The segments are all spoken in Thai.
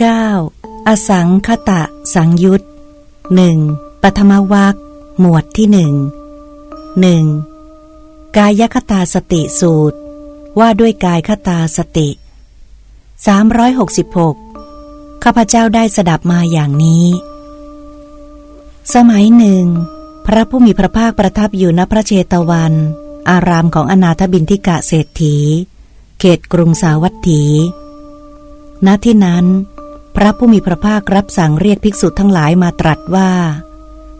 9. อสังคตะสังยุตหนึ่งปฐมวัคหมวดที่หนึ่งหนึ่งกายคตาสติสูตร ว่าด้วยกายคตาสติ 366 ข้าพเจ้าได้สดับมาอย่างนี้ สมัยหนึ่ง พระผู้มีพระภาคประทับอยู่ณพระเชตวัน อารามของอนาถบินทิกะเศรษฐี เขตกรุงสาวัตถี ณที่นั้น พระผู้มีพระภาครับสั่งเรียกภิกษุทั้งหลายมาตรัสว่า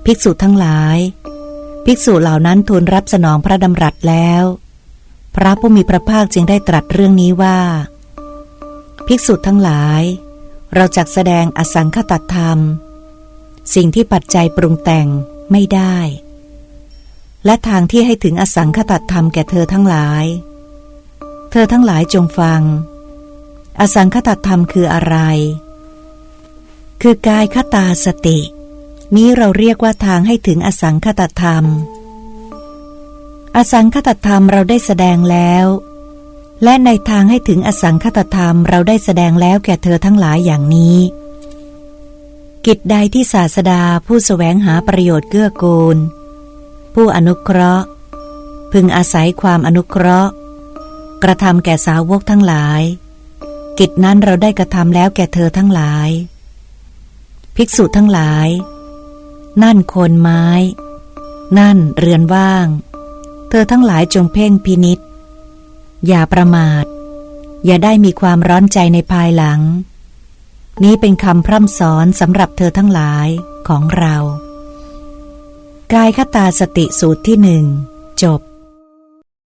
ภิกษุทั้งหลาย ภิกษุเหล่านั้นทูลรับสนองพระดำรัสแล้ว พระผู้มีพระภาคจึงได้ตรัสเรื่องนี้ว่า ภิกษุทั้งหลาย เราจักแสดงอสังคตธรรม สิ่งที่ปัจจัยปรุงแต่งไม่ได้ และทางที่ให้ถึงอสังคตธรรมแก่เธอทั้งหลาย เธอทั้งหลายจงฟัง อสังคตธรรมคืออะไร คือกายคตาสติ นี้เราเรียกว่าทางให้ถึงอสังคตธรรม อสังคตธรรมเราได้แสดงแล้ว และในทางให้ถึงอสังคตธรรมเราได้แสดงแล้วแก่เธอทั้งหลายอย่างนี้ กิจใดที่ศาสดาผู้สแสวงหาประโยชน์เกื้อกูล ผู้อนุเคราะห์ พึงอาศัยความอนุเคราะห์ กระทำแก่สาวกทั้งหลาย กิจนั้นเราได้กระทำแล้วแก่เธอทั้งหลาย ภิกษุทั้งหลาย นั่นโคนไม้ นั่นเรือนว่าง เธอทั้งหลายจงเพ่งพินิษอย่าประมาท อย่าได้มีความร้อนใจในภายหลัง นี้เป็นคำพร่ำสอนสำหรับเธอทั้งหลายของเรา กายคตาสติสูตรที่หนึ่งจบ